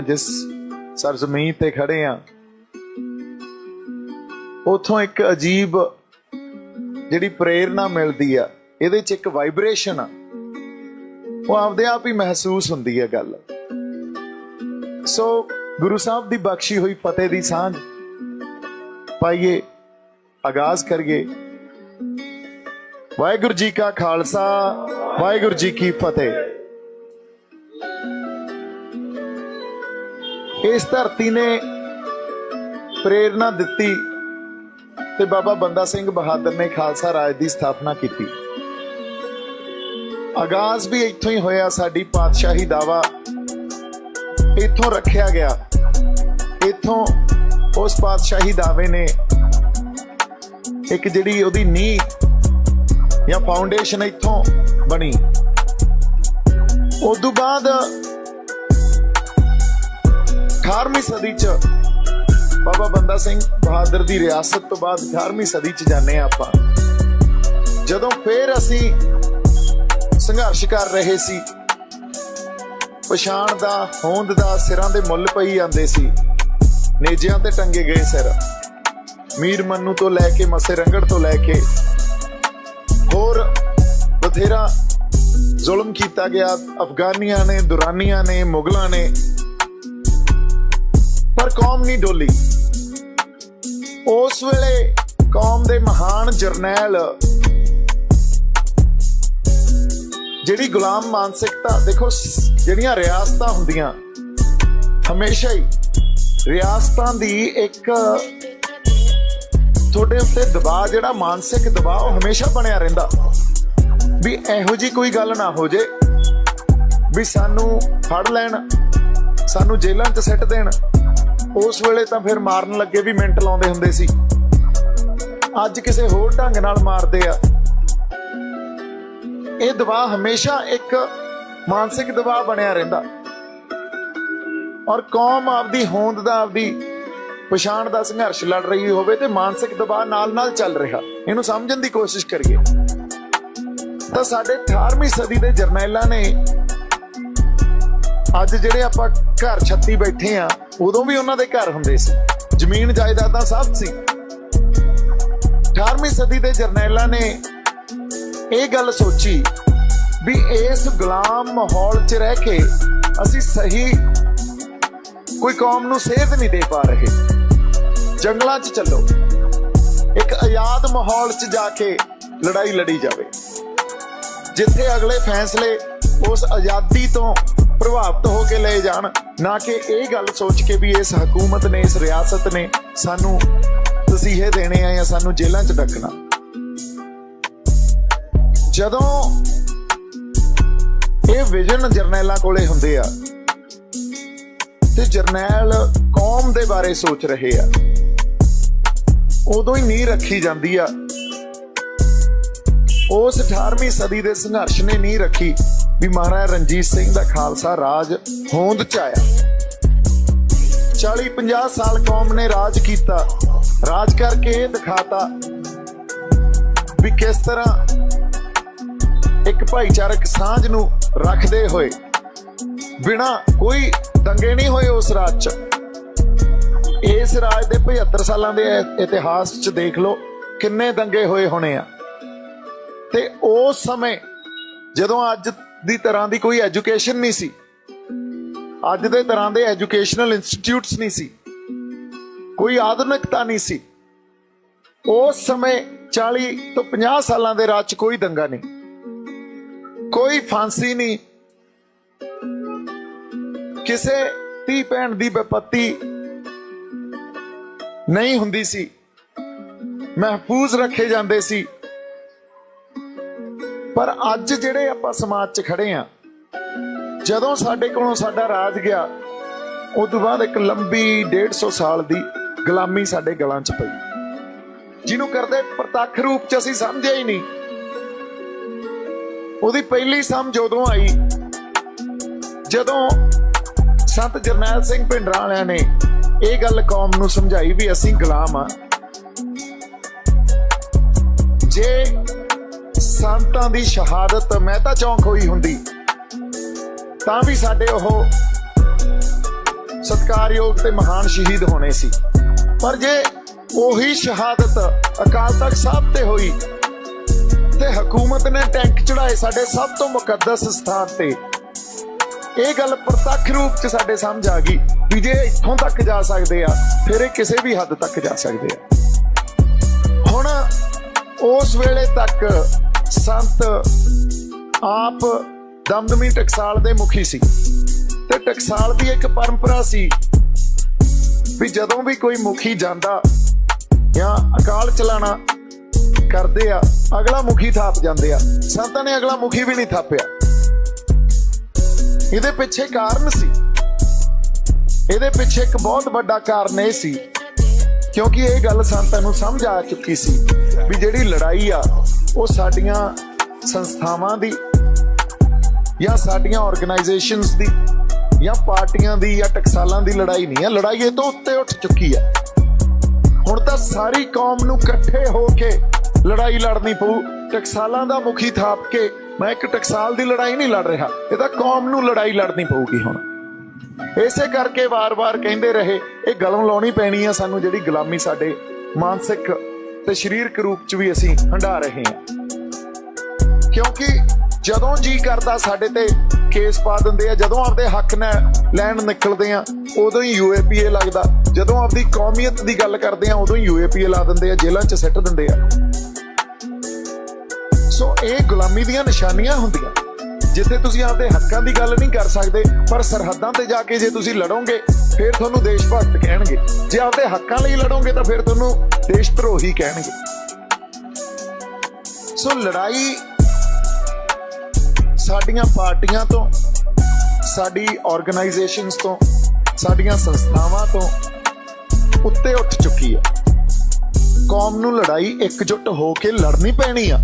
ਜਿਸ ਸਰਜ਼ਮੀਨ ਤੇ ਖੜੇ ਆ ਉਥੋਂ ਇੱਕ ਅਜੀਬ ਜਿਹੜੀ ਪ੍ਰੇਰਣਾ ਮਿਲਦੀ ਆ, ਇਹਦੇ ਚ ਇੱਕ ਵਾਈਬ੍ਰੇਸ਼ਨ ਆ। ਉਹ ਆਪਦੇ ਆਪ ਹੀ ਮਹਿਸੂਸ ਹੁੰਦੀ ਹੈ ਗੱਲ। ਸੋ ਗੁਰੂ ਸਾਹਿਬ ਦੀ ਬਖਸ਼ੀ ਹੋਈ ਫਤਿਹ ਦੀ ਸਾਂਝ ਪਾਈਏ, ਆਗਾਜ਼ ਕਰੀਏ। ਵਾਹਿਗੁਰੂ ਜੀ ਕਾ ਖਾਲਸਾ, ਵਾਹਿਗੁਰੂ ਜੀ ਕੀ ਫਤਿਹ। ਇਸ ਧਰਤੀ ਨੇ ਪ੍ਰੇਰਣਾ ਦਿੱਤੀ ਤੇ ਬਾਬਾ ਬੰਦਾ ਸਿੰਘ ਬਹਾਦਰ ਨੇ ਖਾਲਸਾ ਰਾਜ ਦੀ ਸਥਾਪਨਾ ਕੀਤੀ। ਆਗਾਜ਼ ਵੀ ਇੱਥੋਂ ਹੀ ਹੋਇਆ, ਸਾਡੀ ਪਾਤਸ਼ਾਹੀ ਦਾਵਾ ਇੱਥੋਂ ਰੱਖਿਆ ਗਿਆ। ਇੱਥੋਂ ਉਸ ਪਾਤਸ਼ਾਹੀ ਦਾਵੇ ਨੇ ਇੱਕ ਜਿਹੜੀ ਉਹਦੀ ਨੀਂਹ ਜਾਂ ਫਾਊਂਡੇਸ਼ਨ ਇੱਥੋਂ ਬਣੀ। ਉਸ ਤੋਂ ਬਾਅਦ 18ਵੀਂ ਸਦੀ ਚ ਬਾਬਾ ਬੰਦਾ ਸਿੰਘ ਬਹਾਦਰ ਦੀ ਰਿਆਸਤ ਤੋਂ ਬਾਅਦ 18ਵੀਂ ਸਦੀ ਚ ਜਾਂਦੇ ਆ ਆਪਾਂ। ਜਦੋਂ ਫੇਰ ਅਸੀਂ ਸੰਘਰਸ਼ ਕਰ ਰਹੇ ਸੀ, ਪਛਾਣ ਦਾ, ਹੋਂਦ ਦਾ ਸਿਰਾਂ ਦੇ ਮੁੱਲ ਪਈ ਜਾਂਦੇ ਸੀ। ਨੇਜਿਆਂ ਤੇ ਟੰਗੇ ਗਏ ਸਿਰ। ਮੀਰ ਮੰਨੂ ਤੋਂ ਲੈ ਕੇ ਮਸੇ ਰੰਗੜ ਤੋਂ ਲੈ ਕੇ ਹੋਰ ਬਥੇਰਾ ਜ਼ੁਲਮ ਕੀਤਾ ਗਿਆ। ਅਫਗਾਨੀਆਂ ਨੇ, ਦੁਰਾਨੀਆਂ ਨੇ, ਮੁਗਲਾਂ ਨੇ ਪਰ ਕੌਮ ਨਹੀਂ ਡੋਲੀ। ਉਸ ਵੇਲੇ ਕੌਮ ਦੇ ਮਹਾਨ ਜਰਨੈਲ ਜਿਹੜੀ ਗੁਲਾਮ ਮਾਨਸਿਕਤਾ, ਦੇਖੋ, ਜਿਹੜੀਆਂ ਰਿਆਸਤਾਂ ਹੁੰਦੀਆਂ, ਹਮੇਸ਼ਾ ਹੀ ਰਿਆਸਤਾਂ ਦੀ ਇੱਕ ਤੁਹਾਡੇ ਉੱਤੇ ਦਬਾਅ, ਜਿਹੜਾ ਮਾਨਸਿਕ ਦਬਾਅ, ਉਹ ਹਮੇਸ਼ਾ ਬਣਿਆ ਰਹਿੰਦਾ। ਵੀ ਇਹੋ ਜੀ ਕੋਈ ਗੱਲ ਨਾ ਹੋ ਜੇ, ਵੀ ਸਾਨੂੰ ਫੜ ਲੈਣ, ਸਾਨੂੰ ਜੇਲ੍ਹਾਂ 'ਚ ਸਿੱਟ ਦੇਣ ਉਸ ਵੇਲੇ ਤਾਂ ਫਿਰ ਮਾਰਨ ਲੱਗੇ ਵੀ ਮਿੰਟ ਲਾਉਂਦੇ ਹੁੰਦੇ ਸੀ। ਅੱਜ ਕਿਸੇ ਹੋਰ ਢੰਗ ਨਾਲ ਮਾਰਦੇ ਆ। ਇਹ ਦਬਾਅ ਹਮੇਸ਼ਾ ਇੱਕ ਮਾਨਸਿਕ ਦਬਾਅ ਬਣਿਆ ਰਹਿੰਦਾ। ਔਰ ਕੌਮ ਆਪਦੀ ਹੋਂਦ ਦਾ, ਆਪਦੀ ਪਛਾਣ ਦਾ ਸੰਘਰਸ਼ ਲੜ ਰਹੀ ਹੋਵੇ ਤੇ ਮਾਨਸਿਕ ਦਬਾਅ ਨਾਲ-ਨਾਲ ਚੱਲ ਰਿਹਾ। ਇਹਨੂੰ ਸਮਝਣ ਦੀ ਕੋਸ਼ਿਸ਼ ਕਰੀਏ। ਤਾਂ ਸਾਡੇ 18ਵੀਂ ਸਦੀ ਦੇ ਜਰਨੈਲਾਂ ਨੇ ਅੱਜ ਜਿਹੜੇ ਆਪਾਂ ਘਰ ਛੱਤੀ ਬੈਠੇ ਆ ਉਦੋਂ ਵੀ ਉਹਨਾਂ ਦੇ ਘਰ ਹੁੰਦੇ ਸੀ। ਜ਼ਮੀਨ ਜਾਇਦਾਦਾਂ ਸਭ ਸੀ। 18ਵੀਂ ਸਦੀ ਦੇ ਜਰਨੈਲਾਂ ਨੇ ਇਹ ਗੱਲ ਸੋਚੀ ਵੀ ਇਸ ਗੁਲਾਮ ਮਾਹੌਲ 'ਚ ਰਹਿ ਕੇ ਅਸੀਂ ਸਹੀ ਕੋਈ ਕੌਮ ਨੂੰ ਸੇਧ ਨਹੀਂ ਦੇ ਪਾ ਰਹੇ। ਜੰਗਲਾਂ 'ਚ ਚੱਲੋ। ਇੱਕ ਆਜ਼ਾਦ ਮਾਹੌਲ 'ਚ ਜਾ ਕੇ ਲੜਾਈ ਲੜੀ ਜਾਵੇ। ਜਿੱਥੇ ਅਗਲੇ ਫੈਸਲੇ ਉਸ ਆਜ਼ਾਦੀ ਤੋਂ ਪ੍ਰਭਾਵਿਤ ਹੋ ਕੇ ਲਏ ਜਾਣ। ਨਾ ਕਿ ਇਹ ਗੱਲ ਸੋਚ ਕੇ ਵੀ ਇਸ ਹਕੂਮਤ ਨੇ, ਇਸ ਰਿਆਸਤ ਨੇ ਸਾਨੂੰ ਤਸੀਹੇ ਦੇਣੇ ਆ ਜਾਂ ਸਾਨੂੰ ਜੇਲ੍ਹਾਂ 'ਚ ਡੱਕਣਾ। ਜਦੋਂ ਇਹ ਵਿਜ਼ਨ ਜਰਨੈਲਾਂ ਕੋਲੇ ਹੁੰਦੇ ਆ, ਤੇ ਜਰਨੈਲ ਕੌਮ ਦੇ ਬਾਰੇ ਸੋਚ ਰਹੇ ਆ, ਉਦੋਂ ਹੀ ਨੀਂਹ ਰੱਖੀ ਜਾਂਦੀ ਆ। ਉਸ 18ਵੀਂ ਸਦੀ ਦੇ ਸੰਘਰਸ਼ ਨੇ ਨੀਂਹ ਰੱਖੀ। ਵੀ ਮਹਾਰਾਜਾ ਰਣਜੀਤ ਸਿੰਘ ਦਾ ਖਾਲਸਾ ਰਾਜ ਹੋਂਦ ਚ ਆਇਆ। 40 50 ਸਾਲ ਕੌਮ ਨੇ ਰਾਜ ਕੀਤਾ, ਰਾਜ ਕਰਕੇ ਇਹ ਦਿਖਾਤਾ ਵੀ ਕਿਸ ਤਰ੍ਹਾਂ ਇੱਕ ਭਾਈਚਾਰਕ ਸਾਂਝ ਨੂੰ ਰੱਖਦੇ ਹੋਏ, ਬਿਨਾ ਕੋਈ ਦੰਗੇ ਨਹੀਂ ਹੋਏ ਉਸ ਰਾਜ 'ਚ। ਇਸ ਰਾਜ ਦੇ 75 ਸਾਲਾਂ ਦੇ ਇਤਿਹਾਸ 'ਚ ਦੇਖ ਲਓ ਕਿੰਨੇ ਦੰਗੇ ਹੋਏ ਹੋਣੇ ਆ। ਤੇ ਉਸ ਸਮੇਂ ਜਦੋਂ ਅੱਜ ਦੀ ਤਰ੍ਹਾਂ ਦੀ ਕੋਈ ਐਜੂਕੇਸ਼ਨ ਨਹੀਂ ਸੀ। ਅੱਜ ਦੇ ਤਰ੍ਹਾਂ ਦੇ ਐਜੂਕੇਸ਼ਨਲ ਇੰਸਟੀਚਿਊਟਸ ਨਹੀਂ ਸੀ। ਕੋਈ ਆਧੁਨਿਕਤਾ ਨਹੀਂ ਸੀ। ਉਸ ਸਮੇਂ 40 ਤੋਂ 50 ਸਾਲਾਂ ਦੇ ਰਾਜ 'ਚ ਕੋਈ ਦੰਗਾ ਨਹੀਂ। ਕੋਈ ਫਾਂਸੀ ਨਹੀਂ। ਕਿਸੇ ਧੀ ਭੈਣ ਦੀ ਬੇਪਤੀ ਨਹੀਂ ਹੁੰਦੀ ਸੀ। ਮਹਿਫੂਜ਼ ਰੱਖੇ ਜਾਂਦੇ ਸੀ। ਪਰ ਅੱਜ ਜਿਹੜੇ ਆਪਾਂ ਸਮਾਜ 'ਚ ਖੜੇ ਆ, ਜਦੋਂ ਸਾਡੇ ਕੋਲੋਂ ਸਾਡਾ ਰਾਜ ਗਿਆ, ਉਸ ਤੋਂ ਬਾਅਦ ਇੱਕ ਲੰਬੀ 150 ਸਾਲ ਦੀ ਗੁਲਾਮੀ ਸਾਡੇ ਗਲਾਂ 'ਚ ਪਈ। ਜਿਹਨੂੰ ਕਰਦੇ ਪ੍ਰਤੱਖ ਰੂਪ 'ਚ ਅਸੀਂ ਸਮਝਿਆ ਹੀ ਨਹੀਂ। ਉਹਦੀ ਪਹਿਲੀ ਸਮਝ ਉਦੋਂ ਆਈ, ਜਦੋਂ ਸੰਤ ਜਰਨੈਲ ਸਿੰਘ ਭਿੰਡਰਾਂ ਵਾਲਿਆਂ ਨੇ ਇਹ ਗੱਲ ਕੌਮ ਨੂੰ ਸਮਝਾਈ ਵੀ ਅਸੀਂ ਗੁਲਾਮ ਆ। ਜੇ ਸੰਤਾਂ ਦੀ ਸ਼ਹਾਦਤ ਮਹਿਤਾ ਚੌਂਕ ਹੋਈ ਹੁੰਦੀ। ਤਾਂ ਵੀ ਸਾਡੇ ਉਹ ਸਤਿਕਾਰਯੋਗ ਤੇ ਮਹਾਨ ਸ਼ਹੀਦ ਹੋਣੇ ਸੀ। ਪਰ ਜੇ ਉਹੀ ਸ਼ਹਾਦਤ ਅਕਾਲ ਤਖਤ ਸਾਹਿਬ ਤੇ ਹੋਈ, ਤੇ ਹਕੂਮਤ ਨੇ ਟੈਂਕ ਚੜਾਏ ਸਾਡੇ ਸਭ ਤੋਂ ਮੁਕੱਦਸ ਸਥਾਨ ਤੇ, ਇਹ ਗੱਲ ਪ੍ਰਤੱਖ ਰੂਪ ਚ ਸਾਡੇ ਸਮਝ ਆ ਗਈ ਵੀ ਜੇ ਇੱਥੋਂ ਤੱਕ ਜਾ ਸਕਦੇ ਆ, ਫਿਰ ਇਹ ਕਿਸੇ ਵੀ ਹੱਦ ਤੱਕ ਜਾ ਸਕਦੇ ਆ। ਹੁਣ ਉਸ ਵੇਲੇ ਤੱਕ ਸੰਤ ਆਪ ਦਮਦਮੀ ਟਕਸਾਲ ਦੇ ਮੁਖੀ ਸੀ। ਤੇ ਟਕਸਾਲ ਦੀ ਇੱਕ ਪਰੰਪਰਾ ਸੀ ਵੀ ਜਦੋਂ ਵੀ ਕੋਈ ਮੁਖੀ ਜਾਂਦਾ ਜਾਂ ਅਕਾਲ ਚਲਾਣਾ ਕਰਦੇ ਆ, ਅਗਲਾ ਮੁਖੀ ਥਾਪ ਜਾਂਦੇ ਆ। ਸੰਤਾਂ ਨੇ ਅਗਲਾ ਮੁਖੀ ਵੀ ਨਹੀਂ ਥਾਪਿਆ। ਇਹਦੇ ਪਿੱਛੇ ਕਾਰਨ ਸੀ। ਇਹਦੇ ਪਿੱਛੇ ਇੱਕ ਬਹੁਤ ਵੱਡਾ ਕਾਰਨ ਇਹ ਸੀ, ਕਿਉਂਕਿ ਇਹ ਗੱਲ ਸੰਤਾਂ ਨੂੰ ਸਮਝ ਆ ਚੁੱਕੀ ਸੀ ਵੀ ਜਿਹੜੀ ਲੜਾਈ ਆ ਉਹ ਸਾਡੀਆਂ ਸੰਸਥਾਵਾਂ ਦੀ ਜਾਂ ਸਾਡੀਆਂ ਆਰਗੇਨਾਈਜੇਸ਼ਨਸ ਦੀ ਜਾਂ ਪਾਰਟੀਆਂ ਦੀ ਜਾਂ ਟਕਸਾਲਾਂ ਦੀ ਲੜਾਈ ਨਹੀਂ ਹੈ। ਲੜਾਈ ਇਹ ਤੋਂ ਉੱਤੇ ਉੱਠ ਚੁੱਕੀ ਹੈ। ਹੁਣ ਤਾਂ ਸਾਰੀ ਕੌਮ ਨੂੰ ਇਕੱਠੇ ਹੋ ਕੇ ਲੜਾਈ ਲੜਨੀ ਪਊ। ਟਕਸਾਲਾਂ ਦਾ ਮੁਖੀ ਥਾਪ ਕੇ ਮੈਂ ਇੱਕ ਟਕਸਾਲ ਦੀ ਲੜਾਈ ਨਹੀਂ ਲੜ ਰਿਹਾ। ਇਹ ਤਾਂ ਕੌਮ ਨੂੰ ਲੜਾਈ ਲੜਨੀ ਪਊਗੀ ਹੁਣ। ਇਸੇ ਕਰਕੇ ਵਾਰ-ਵਾਰ ਕਹਿੰਦੇ ਰਹੇ, ਇਹ ਗਲੋਂ ਲਾਉਣੀ ਪੈਣੀ ਆ ਸਾਨੂੰ ਜਿਹੜੀ ਗੁਲਾਮੀ ਸਾਡੇ ਮਾਨਸਿਕ ਤੇ ਸਰੀਰਕ ਰੂਪ ਚ ਵੀ ਅਸੀਂ ਹੰਡਾ ਰਹੇ ਹਾਂ। ਕਿਉਂਕਿ ਜਦੋਂ ਜੀ ਕਰਦਾ ਸਾਡੇ ਤੇ ਕੇਸ ਪਾ ਦਿੰਦੇ ਆ, ਜਦੋਂ ਆਪਦੇ ਹੱਕ ਨਾਲ ਲੈਣ ਨਿਕਲਦੇ ਆ, ਉਦੋਂ ਹੀ ਯੂਏਪੀਏ ਲੱਗਦਾ। ਜਦੋਂ ਆਪਦੀ ਕੌਮੀਅਤ ਦੀ ਗੱਲ ਕਰਦੇ ਆ, ਉਦੋਂ ਹੀ ਯੂਏਪੀਏ ਲਾ ਦਿੰਦੇ ਆ, ਜੇਲ੍ਹਾਂ 'ਚ ਸਿੱਟ ਦਿੰਦੇ ਆ। ਸੋ ਇਹ ਗੁਲਾਮੀ ਦੀਆਂ ਨਿਸ਼ਾਨੀਆਂ ਹੁੰਦੀਆਂ। ਜਿੱਥੇ ਤੁਸੀਂ ਆਪਦੇ ਹੱਕਾਂ ਦੀ ਗੱਲ ਨਹੀਂ ਕਰ ਸਕਦੇ, ਪਰ ਸਰਹੱਦਾਂ ਤੇ ਜਾ ਕੇ ਜੇ ਤੁਸੀਂ ਲੜੋਗੇ ਫਿਰ ਤੁਹਾਨੂੰ ਦੇਸ਼ ਭਗਤ ਕਹਿਣਗੇ। ਜੇ ਆਪਦੇ ਹੱਕਾਂ ਲਈ ਲੜੋਗੇ ਤਾਂ ਫਿਰ ਤੁਹਾਨੂੰ ਦੇਸ਼ ਧਰੋਹੀ ਕਹਿਣਗੇ। ਸੋ ਲੜਾਈ ਸਾਡੀਆਂ ਪਾਰਟੀਆਂ ਤੋਂ, ਸਾਡੀ ਆਰਗੇਨਾਈਜੇਸ਼ਨਸ ਤੋਂ, ਸਾਡੀਆਂ ਸੰਸਥਾਵਾਂ ਤੋਂ ਉੱਤੇ ਉੱਠ ਚੁੱਕੀ ਹੈ। ਕੌਮ ਨੂੰ ਲੜਾਈ ਇਕਜੁੱਟ ਹੋ ਕੇ ਲੜਨੀ ਪੈਣੀ ਆ।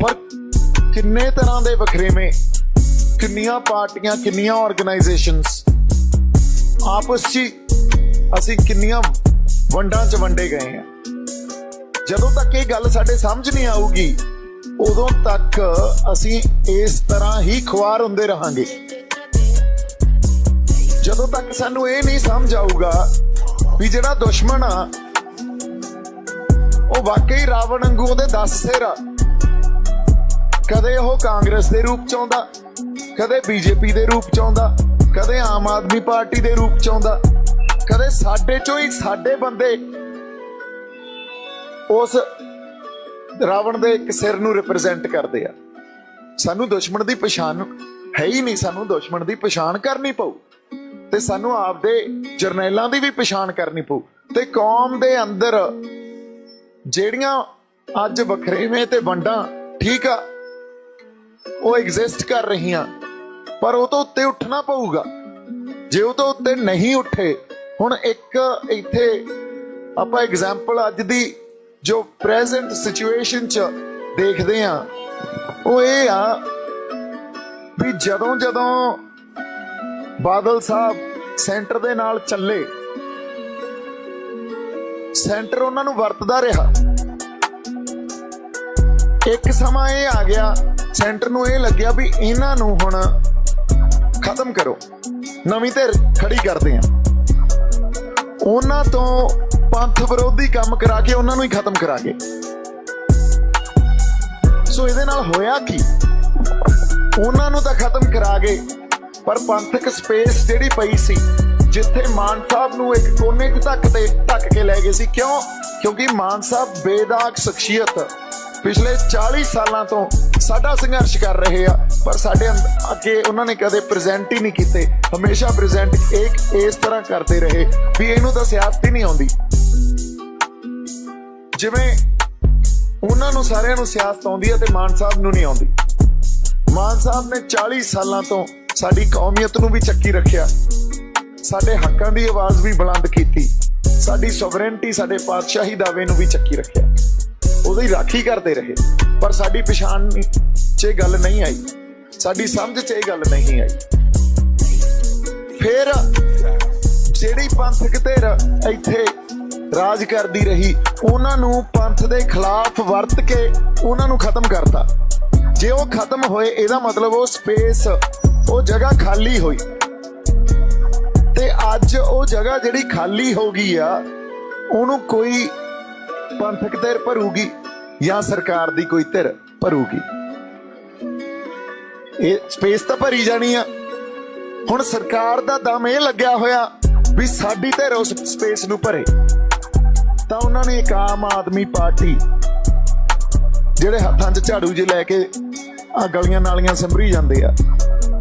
ਪਰ ਕਿੰਨੇ ਤਰ੍ਹਾਂ ਦੇ ਵਖਰੇਵੇਂ ਕਿੰਨੀਆਂ ਪਾਰਟੀਆਂ, ਕਿੰਨੀਆਂ ਆਰਗੇਨਾਈਜੇਸ਼ਨਸ ਆਪਸ 'ਚ ਹੀ ਅਸੀਂ ਕਿੰਨੀਆਂ ਵੰਡਾਂ 'ਚ ਵੰਡੇ ਗਏ ਹਾਂ। ਜਦੋਂ ਤੱਕ ਇਹ ਗੱਲ ਸਾਡੇ ਸਮਝ ਨਹੀਂ ਆਊਗੀ, ਉਦੋਂ ਤੱਕ ਅਸੀਂ ਇਸ ਤਰ੍ਹਾਂ ਹੀ ਖੁਆਰ ਹੁੰਦੇ ਰਹਾਂਗੇ। ਜਦੋਂ ਤੱਕ ਸਾਨੂੰ ਇਹ ਨਹੀਂ ਸਮਝ ਆਊਗਾ ਵੀ ਜਿਹੜਾ ਦੁਸ਼ਮਣ ਆ, ਉਹ ਵਾਕਈ ਰਾਵਣ ਵਾਂਗੂ ਉਹਦੇ 10 ਸਿਰ ਆ। ਕਦੇ ਉਹ ਕਾਂਗਰਸ ਦੇ ਰੂਪ ਚ ਆਉਂਦਾ, ਕਦੇ ਬੀਜੇਪੀ ਦੇ ਰੂਪ ਚ ਆਉਂਦਾ ਕਦੇ ਆਮ ਆਦਮੀ ਪਾਰਟੀ ਦੇ ਰੂਪ ਚ ਆਉਂਦਾ, ਕਦੇ ਸਾਡੇ ਚੋਂ ਹੀ ਸਾਡੇ ਬੰਦੇ। ਉਸ ਰਾਵਣ ਦੇ ਇੱਕ ਸਿਰ ਨੂੰ ਰਿਪਰੈਜ਼ੈਂਟ ਕਰਦੇ ਆ। ਸਾਨੂੰ ਦੁਸ਼ਮਣ ਦੀ ਪਛਾਣ ਹੈ ਹੀ ਨਹੀਂ, ਸਾਨੂੰ ਦੁਸ਼ਮਣ ਦੀ ਪਛਾਣ ਕਰਨੀ ਪਊ। ਤੇ ਸਾਨੂੰ ਆਪਦੇ ਜਰਨੈਲਾਂ ਦੀ ਵੀ ਪਛਾਣ ਕਰਨੀ ਪਊ। ਤੇ ਕੌਮ ਦੇ ਅੰਦਰ ਜਿਹੜੀਆਂ ਅੱਜ ਵਖਰੇਵੇਂ ਤੇ ਵੰਡਾਂ ਠੀਕ ਆ, ਉਹ ਐਗਜ਼ਿਸਟ ਕਰ ਰਹੀਆਂ। ਪਰ ਉਹ ਤੋਂ ਉੱਤੇ ਉੱਠਣਾ ਪਊਗਾ। ਜੇ ਉਹ ਤੋਂ ਉੱਤੇ ਨਹੀਂ ਉੱਠੇ, ਹੁਣ ਇੱਕ ਇੱਥੇ ਆਪਾਂ ਐਗਜ਼ਾਮਪਲ ਅੱਜ ਦੀ ਜੋ ਪ੍ਰੈਜ਼ੈਂਟ ਸਿਚੁਏਸ਼ਨ ਚ ਦੇਖਦੇ ਆ ਉਹ ਇਹ ਆ ਵੀ ਜਦੋਂ ਜਦੋਂ ਬਾਦਲ ਸਾਹਿਬ ਸੈਂਟਰ ਦੇ ਨਾਲ ਚੱਲੇ ਸੈਂਟਰ ਉਹਨਾਂ ਨੂੰ ਵਰਤਦਾ ਰਿਹਾ। ਇੱਕ ਸਮਾਂ ਇਹ ਆ ਗਿਆ ਸੈਂਟਰ ਨੂੰ ਇਹ ਲੱਗਿਆ ਵੀ ਇਹਨਾਂ ਨੂੰ ਹੁਣ ਖਤਮ ਕਰੋ। ਨਵੀਂ ਧਿਰ ਖੜੀ ਕਰਦੇ ਆ। ਉਹਨਾਂ ਤੋਂ ਪੰਥ ਵਿਰੋਧੀ ਕੰਮ ਕਰਾ ਕੇ ਉਹਨਾਂ ਨੂੰ ਹੀ ਖਤਮ ਕਰਾ ਗਏ ਸੋ ਇਹਦੇ ਨਾਲ ਹੋਇਆ ਕੀ? ਉਹਨਾਂ ਨੂੰ ਤਾਂ ਖਤਮ ਕਰਾ ਗਏ। ਪਰ ਪੰਥਕ ਸਪੇਸ ਜਿਹੜੀ ਪਈ ਸੀ, ਜਿੱਥੇ ਮਾਨ ਸਾਹਿਬ ਨੂੰ ਇੱਕ ਕੋਨੇ 'ਚ ਧੱਕ ਤੇ ਧੱਕ ਕੇ ਲੈ ਗਏ ਸੀ, ਕਿਉਂ? ਕਿਉਂਕਿ ਮਾਨ ਸਾਹਿਬ ਬੇਦਾਗ ਸ਼ਖਸੀਅਤ ਪਿਛਲੇ 40 ਸਾਲਾਂ ਤੋਂ ਸਾਡਾ ਸੰਘਰਸ਼ ਕਰ ਰਹੇ ਆ। ਪਰ ਸਾਡੇ ਅੰਦ- ਅੱਗੇ ਉਹਨਾਂ ਨੇ ਕਦੇ ਪ੍ਰੈਜ਼ੈਂਟ ਹੀ ਨਹੀਂ ਕੀਤੇ। ਹਮੇਸ਼ਾ ਪ੍ਰੈਜ਼ੈਂਟ ਇੱਕ ਇਸ ਤਰ੍ਹਾਂ ਕਰਦੇ ਰਹੇ ਵੀ ਇਹਨੂੰ ਤਾਂ ਸਿਆਸਤ ਹੀ ਨਹੀਂ ਆਉਂਦੀ। ਜਿਵੇਂ ਉਹਨਾਂ ਨੂੰ ਸਾਰਿਆਂ ਨੂੰ ਸਿਆਸਤ ਆਉਂਦੀ ਹੈ ਤੇ ਮਾਨ ਸਾਹਿਬ ਨੂੰ ਨਹੀਂ ਆਉਂਦੀ। ਮਾਨ ਸਾਹਿਬ ਨੇ 40 ਸਾਲਾਂ ਤੋਂ ਸਾਡੀ ਕੌਮੀਅਤ ਨੂੰ ਵੀ ਚੱਕੀ ਰੱਖਿਆ। ਸਾਡੇ ਹੱਕਾਂ ਦੀ ਆਵਾਜ਼ ਵੀ ਬੁਲੰਦ ਕੀਤੀ। ਸਾਡੀ ਸੋਵਰੇਨਟੀ ਸਾਡੇ ਪਾਤਸ਼ਾਹੀ ਦਾਅਵੇ ਨੂੰ ਵੀ ਚੱਕੀ ਰੱਖਿਆ। ਉਹਦੀ ਰਾਖੀ ਕਰਦੇ ਰਹੇ। ਪਰ ਸਾਡੀ ਪਛਾਣ 'ਚ ਇਹ ਗੱਲ ਨਹੀਂ ਆਈ। ਸਾਡੀ ਸਮਝ 'ਚ ਇਹ ਗੱਲ ਨਹੀਂ ਆਈ। ਫਿਰ ਜਿਹੜੀ ਪੰਥਕ ਧਿਰ ਇੱਥੇ ਰਾਜ ਕਰਦੀ ਰਹੀ, ਉਹਨਾਂ ਨੂੰ ਪੰਥ ਦੇ ਖਿਲਾਫ ਵਰਤ ਕੇ ਉਹਨਾਂ ਨੂੰ ਖਤਮ ਕਰਤਾ। ਜੇ ਉਹ ਖਤਮ ਹੋਏ, ਇਹਦਾ ਮਤਲਬ ਉਹ ਸਪੇਸ, ਉਹ ਜਗ੍ਹਾ ਖਾਲੀ ਹੋਈ। ਤੇ ਅੱਜ ਉਹ ਜਗ੍ਹਾ ਜਿਹੜੀ ਖਾਲੀ ਹੋ ਗਈ ਆ, ਉਹਨੂੰ ਕੋਈ ਪੰਥਕ ਧਿਰ ਭਰੂਗੀ ਜਾਂ ਸਰਕਾਰ ਦੀ ਕੋਈ ਧਿਰ ਭਰੂਗੀ। ਇਹ ਸਪੇਸ ਤਾਂ ਭਰੀ ਜਾਣੀ ਆ। ਹੁਣ ਸਰਕਾਰ ਦਾ ਦਮ ਇਹ ਲੱਗਿਆ ਹੋਇਆ ਵੀ ਸਾਡੀ ਧਿਰ ਉਸ ਸਪੇਸ ਨੂੰ ਭਰੇ। ਤਾਂ ਉਹਨਾਂ ਨੇ ਇੱਕ ਆਮ ਆਦਮੀ ਪਾਰਟੀ ਜਿਹੜੇ ਹੱਥਾਂ 'ਚ ਝਾੜੂ ਜੇ ਲੈ ਕੇ ਆ ਗਲੀਆਂ ਨਾਲੀਆਂ ਸੰਭਰੀ ਜਾਂਦੇ ਆ।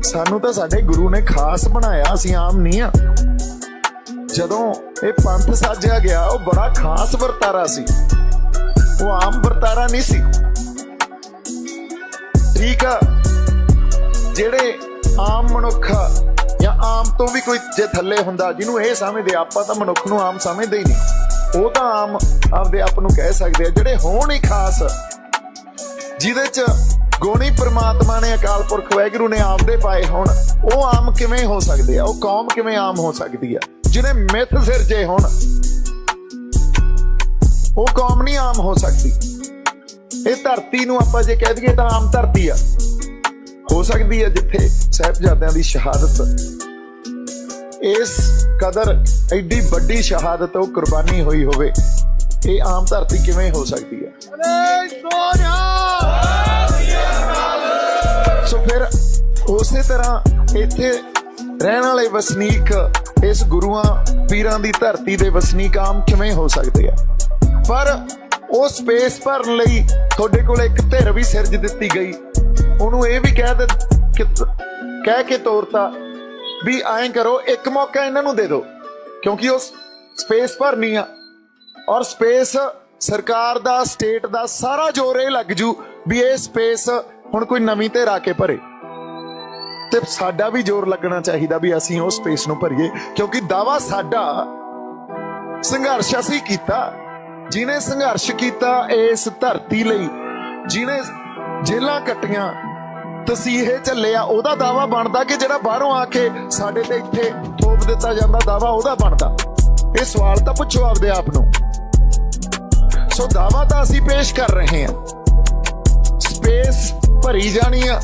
ਸਾਨੂੰ ਤਾਂ ਸਾਡੇ ਗੁਰੂ ਨੇ ਖਾਸ ਬਣਾਇਆ ਅਸੀਂ ਆਮ ਨਹੀਂ ਆ। ਜਦੋਂ ਇਹ ਪੰਥ ਸਾਜਿਆ ਗਿਆ, ਉਹ ਬੜਾ ਖਾਸ ਵਰਤਾਰਾ ਸੀ। ਉਹ ਆਮ ਵਰਤਾਰਾ ਨਹੀਂ ਸੀ। ਠੀਕ ਆ ਜਿਹੜੇ ਆਮ ਮਨੁੱਖ ਜਾਂ ਆਮ ਤੋਂ ਵੀ ਕੋਈ ਜੇ ਥੱਲੇ ਹੁੰਦਾ, ਜਿਹਨੂੰ ਇਹ ਸਮਝਦੇ ਆਪਾਂ ਤਾਂ ਮਨੁੱਖ ਨੂੰ ਆਮ ਸਮਝਦੇ ਹੀ ਨਹੀਂ। ਉਹ ਤਾਂ ਆਮ ਆਪਦੇ ਆਪ ਨੂੰ ਕਹਿ ਸਕਦੇ ਆ, ਜਿਹੜੇ ਹੋਣ ਹੀ ਖਾਸ, ਜਿਹਦੇ ਚ ਗੋਣੀ ਪ੍ਰਮਾਤਮਾ ਨੇ, ਅਕਾਲ ਪੁਰਖ ਵਾਹਿਗੁਰੂ ਨੇ ਆਪਦੇ ਪਾਏ ਹੋਣ, ਉਹ ਆਮ ਕਿਵੇਂ ਹੋ ਸਕਦੇ ਆ? ਉਹ ਕੌਮ ਕਿਵੇਂ ਆਮ ਹੋ ਸਕਦੀ ਆ? ਜਿਹਨੇ ਮਿੱਥ ਸਿਰਜੇ ਹੋਣ, ਉਹ ਕੌਮ ਨਹੀਂ ਆਮ ਹੋ ਸਕਦੀ। ਇਹ ਧਰਤੀ ਨੂੰ ਆਪਾਂ ਜੇ ਕਹਿ ਦਈਏ ਤਾਂ ਆਮ ਧਰਤੀ ਆ। ਹੋ ਸਕਦੀ ਹੈ ਜਿੱਥੇ ਸਾਹਿਬਜ਼ਾਦਿਆਂ ਦੀ ਸ਼ਹਾਦਤ ਇਸ ਕਦਰ ਐਡੀ ਵੱਡੀ ਸ਼ਹਾਦਤ ਉਹ ਕੁਰਬਾਨੀ ਹੋਈ ਹੋਵੇ। ਇਹ ਆਮ ਧਰਤੀ ਕਿਵੇਂ ਹੋ ਸਕਦੀ ਹੈ? ਸੋ ਫਿਰ ਉਸੇ ਤਰ੍ਹਾਂ ਇੱਥੇ ਰਹਿਣ ਵਾਲੇ ਵਸਨੀਕ ਇਸ ਗੁਰੂਆਂ ਪੀਰਾਂ ਦੀ ਧਰਤੀ ਦੇ ਵਸਨੀਕ ਆਮ ਕਿਵੇਂ ਹੋ ਸਕਦੇ ਆ? ਪਰ ਉਹ ਸਪੇਸ ਭਰਨ ਲਈ ਤੁਹਾਡੇ ਕੋਲ ਇੱਕ ਧਿਰ ਵੀ ਸਿਰਜ ਦਿੱਤੀ ਗਈ। ਉਹਨੂੰ ਇਹ ਵੀ ਕਹਿ ਦੇ ਕਿ ਕਹਿ ਕੇ ਤੋਰਤਾ ਵੀ ਐਂ ਕਰੋ, ਇੱਕ ਮੌਕਾ ਇਹਨਾਂ ਨੂੰ ਦੇ ਦਿਓ, ਕਿਉਂਕਿ ਉਹ ਸਪੇਸ ਭਰਨੀ ਆ। ਔਰ ਸਪੇਸ ਸਰਕਾਰ ਦਾ ਸਟੇਟ ਦਾ ਸਾਰਾ ਜ਼ੋਰ ਇਹ ਲੱਗ ਜੂ ਵੀ ਇਹ ਸਪੇਸ ਹੁਣ ਕੋਈ ਨਵੀਂ ਤੇ ਰਾ ਕੇ ਭਰੇ। ਤੇ ਸਾਡਾ ਵੀ ਜ਼ੋਰ ਲੱਗਣਾ ਚਾਹੀਦਾ ਵੀ ਅਸੀਂ ਉਹ ਸਪੇਸ ਨੂੰ ਭਰੀਏ, ਕਿਉਂਕਿ ਦਾਵਾ ਸਾਡਾ ਸੰਘਰਸ਼ ਅਸੀਂ ਕੀਤਾ। ਜਿਨੇ ਸੰਘਰਸ਼ ਕੀਤਾ ਇਸ ਧਰਤੀ ਲਈ ਜਿਨੇ ਜੇਲਾਂ ਕੱਟੀਆਂ, ਤਸੀਹੇ ਚੱਲਿਆ ਉਹਦਾ ਦਾਵਾ ਬਣਦਾ ਕਿ ਜਿਹੜਾ ਬਾਹਰੋਂ ਆ ਕੇ ਸਾਡੇ ਤੇ ਇੱਥੇ ਥੋਪ ਦਿੱਤਾ ਜਾਂਦਾ, ਦਾਵਾ ਉਹਦਾ ਬਣਦਾ। ਇਹ ਸਵਾਲ ਤਾਂ ਪੁੱਛੋ ਆਪਦੇ ਆਪ ਨੂੰ। ਸੋ ਦਾਵਾ ਤਾਂ ਅਸੀਂ ਪੇਸ਼ ਕਰ ਰਹੇ ਹਾਂ। ਸਪੇਸ ਭਰੀ ਜਾਣੀ ਆ।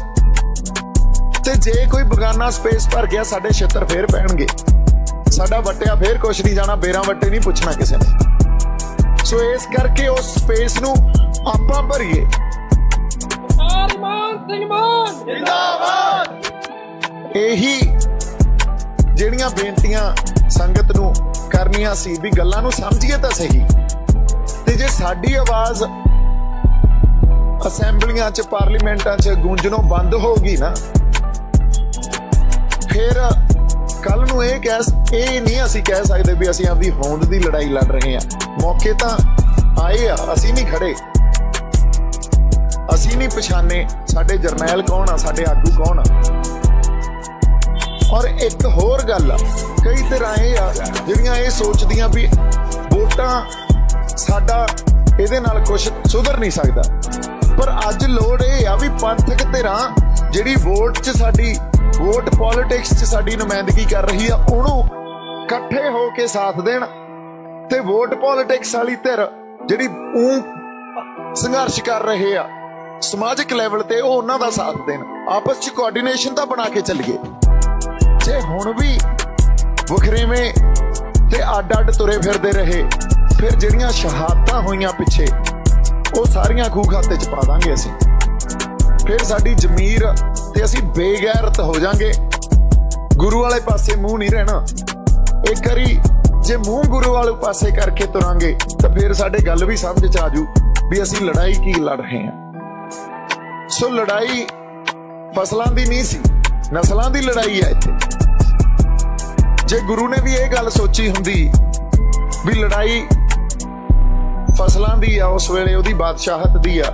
ਤੇ ਜੇ ਕੋਈ ਬਗਾਨਾ ਸਪੇਸ ਭਰ ਗਿਆ, ਸਾਡੇ ਛਿੱਤਰ ਫੇਰ ਪੈਣਗੇ। ਸਾਡਾ ਵਟਿਆ ਫੇਰ ਕੁਛ ਨਹੀਂ ਜਾਣਾ, ਬੇਰਾਂ ਵੱਟੇ ਨਹੀਂ ਪੁੱਛਣਾ ਕਿਸੇ ਨੇ। ਸੋ ਇਸ ਕਰਕੇ ਉਸ ਸਪੇਸ ਨੂੰ ਆਪਾਂ ਭਰੀਏ। ਸਲਮਾਨ ਸਿੰਘ ਮਾਨ ਇਹੀ ਜਿਹੜੀਆਂ ਬੇਨਤੀਆਂ ਸੰਗਤ ਨੂੰ ਕਰਨੀਆਂ ਸੀ ਵੀ ਗੱਲਾਂ ਨੂੰ ਸਮਝੀਏ ਤਾਂ ਸਹੀ। ਤੇ ਜੇ ਸਾਡੀ ਆਵਾਜ਼ ਅਸੈਂਬਲੀਆਂ 'ਚ ਪਾਰਲੀਮੈਂਟਾਂ 'ਚ ਗੂੰਜਣੋਂ ਬੰਦ ਹੋਊਗੀ ਨਾ ਫਿਰ ਕੱਲ ਨੂੰ ਇਹ ਕਹਿ ਇਹ ਨਹੀਂ ਅਸੀਂ ਕਹਿ ਸਕਦੇ ਵੀ ਅਸੀਂ ਆਪਦੀ ਹੋਂਦ ਦੀ ਲੜਾਈ ਲੜ ਰਹੇ ਹਾਂ। ਮੌਕੇ ਤਾਂ ਆਏ ਆ ਅਸੀਂ ਨਹੀਂ ਖੜੇ। ਅਸੀਂ ਨਹੀਂ ਪਛਾਣੇ ਸਾਡੇ ਜਰਨੈਲ ਕੌਣ ਆ, ਸਾਡੇ ਆਗੂ ਕੌਣ ਆ। ਔਰ ਇੱਕ ਹੋਰ ਗੱਲ ਆ, ਕਈ ਤਰ੍ਹਾਂ ਇਹ ਆ, ਜਿਹੜੀਆਂ ਇਹ ਸੋਚਦੀਆਂ ਵੀ ਵੋਟਾਂ ਸਾਡਾ ਇਹਦੇ ਨਾਲ ਕੁਝ ਸੁਧਰ ਨਹੀਂ ਸਕਦਾ। ਪਰ ਅੱਜ ਲੋੜ ਇਹ ਆ ਵੀ ਪੰਥਕ ਧਿਰਾਂ ਜਿਹੜੀ ਵੋਟ 'ਚ ਸਾਡੀ, ਵੋਟ ਪੋਲਿਟਿਕਸ 'ਚ ਸਾਡੀ ਨੁਮਾਇੰਦਗੀ ਕਰ ਰਹੀ ਆ, ਉਹਨੂੰ ਇਕੱਠੇ ਹੋ ਕੇ ਸਾਥ ਦੇਣ ਤੇ ਵੋਟ ਪੋਲਿਟਿਕਸ ਵਾਲੀ ਧਿਰ ਜਿਹੜੀ ਉਹ ਸੰਘਰਸ਼ ਕਰ ਰਹੇ ਆ। ਸਮਾਜਿਕ ਲੈਵਲ ਤੇ ਉਹ ਉਹਨਾਂ ਦਾ ਸਾਥ ਦੇਣ। ਆਪਸ 'ਚ ਕੋਆਰਡੀਨੇਸ਼ਨ ਤਾਂ ਬਣਾ ਕੇ ਚੱਲੀਏ। ਜੇ ਹੁਣ ਵੀ ਵਖਰੇਵੇਂ ਤੇ ਅੱਡ-ਅੱਡ ਤੁਰੇ ਫਿਰਦੇ ਰਹੇ, ਫਿਰ ਜਿਹੜੀਆਂ ਸ਼ਹਾਦਤਾਂ ਹੋਈਆਂ ਪਿੱਛੇ, ਉਹ ਸਾਰੀਆਂ ਖੂਹ ਖਾਤੇ 'ਚ ਪਾ ਦਾਂਗੇ ਅਸੀਂ। ਫਿਰ ਸਾਡੀ ਜ਼ਮੀਰ ਤੇ ਅਸੀਂ ਬੇਗੈਰਤ ਹੋ ਜਾਾਂਗੇ। ਗੁਰੂ ਵਾਲੇ ਪਾਸੇ ਮੂੰਹ ਨਹੀਂ ਰਹਿਣਾ। ਇੱਕ ਵਾਰੀ ਜੇ ਮੂੰਹ ਗੁਰੂ ਵਾਲੇ ਪਾਸੇ ਕਰਕੇ ਤੁਰਾਂਗੇ, ਤਾਂ ਫਿਰ ਸਾਡੇ ਗੱਲ ਵੀ ਸਮਝ 'ਚ ਆਜੂ ਵੀ ਅਸੀਂ ਲੜਾਈ ਕੀ ਲੜ ਰਹੇ ਹਾਂ। ਸੋ ਲੜਾਈ ਫਸਲਾਂ ਦੀ ਨਹੀਂ ਸੀ, ਨਸਲਾਂ ਦੀ ਲੜਾਈ ਹੈ ਇੱਥੇ। ਜੇ ਗੁਰੂ ਨੇ ਵੀ ਇਹ ਗੱਲ ਸੋਚੀ ਹੁੰਦੀ ਵੀ ਲੜਾਈ ਫਸਲਾਂ ਦੀ ਆ, ਉਸ ਵੇਲੇ ਉਹਦੀ ਬਾਦਸ਼ਾਹਤ ਦੀ ਆ,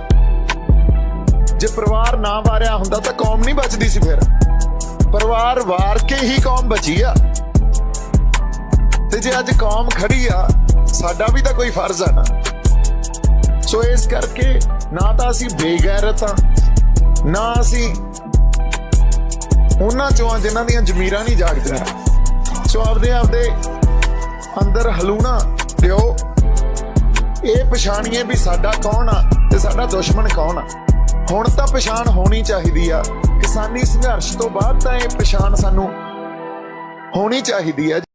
ਜੇ ਪਰਿਵਾਰ ਨਾ ਵਾਰਿਆ ਹੁੰਦਾ ਤਾਂ ਕੌਮ ਨਹੀਂ ਬਚਦੀ ਸੀ ਫਿਰ। ਪਰਿਵਾਰ ਵਾਰ ਕੇ ਹੀ ਕੌਮ ਬਚੀ ਆ। ਤੇ ਜੇ ਅੱਜ ਕੌਮ ਖੜੀ ਆ, ਸਾਡਾ ਵੀ ਤਾਂ ਕੋਈ ਫਰਜ਼ ਆ ਨਾ। ਸੋ ਇਸ ਕਰਕੇ ਨਾ ਤਾਂ ਅਸੀਂ ਬੇਗੈਰਤ ਆ ਨਾ ਅਸੀਂ ਉਹਨਾਂ ਚੋਂ ਆ ਜਿਨ੍ਹਾਂ ਦੀਆਂ ਜ਼ਮੀਰਾਂ ਨਹੀਂ ਜਾਗਦੀਆਂ। ਸੋ ਆਪਦੇ ਆਪਦੇ ਅੰਦਰ ਹਲੂਣਾ ਦਿਓ। ਇਹ ਪਛਾਣੀਏ ਵੀ ਸਾਡਾ ਕੌਣ ਆ ਤੇ ਸਾਡਾ ਦੁਸ਼ਮਣ ਕੌਣ ਆ। ਹੁਣ ਤਾਂ ਪਛਾਣ ਹੋਣੀ ਚਾਹੀਦੀ ਆ। ਕਿਸਾਨੀ ਸੰਘਰਸ਼ ਤੋਂ ਬਾਅਦ ਤਾਂ ਇਹ ਪਛਾਣ ਸਾਨੂੰ ਹੋਣੀ ਚਾਹੀਦੀ ਆ।